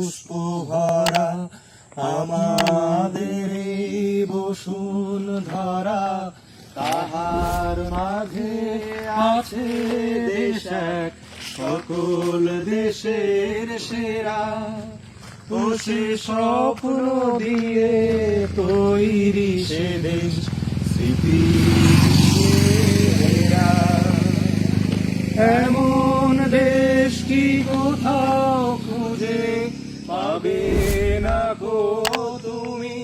পুষ্প ভরা আমাদের বসুন ধরা, তাহার মাঝে আছে দেশ সকল দেশের সেরা। ও স্বপ্ন দিয়ে তৈরি সে দেশ, স্মৃতি এমন দেশ কি কোথাও খুঁজে পাবে না গো তুমি?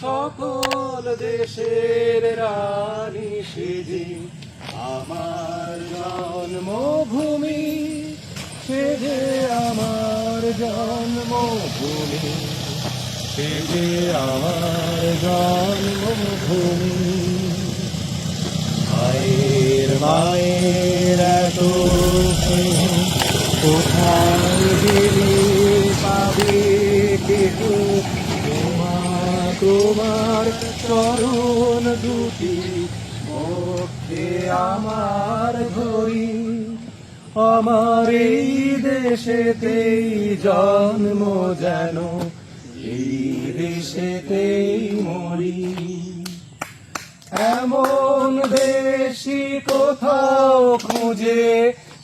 সকল দেশের রানী সেজে আমার জন্মভূমি, সেজে আমার জন্মভূমি, সেজে আমার জন্মভূমি। মায়ের মায়ের স্নেহ কোথায় গেলে পাবে কেউ তোমার তোমার চরণ দুটি মধ্যে আমার ধরি। আমার এই দেশেতেই জন্ম যেন, এই দেশেতেই মরি। এমন দেশি কোথাও খুঁজে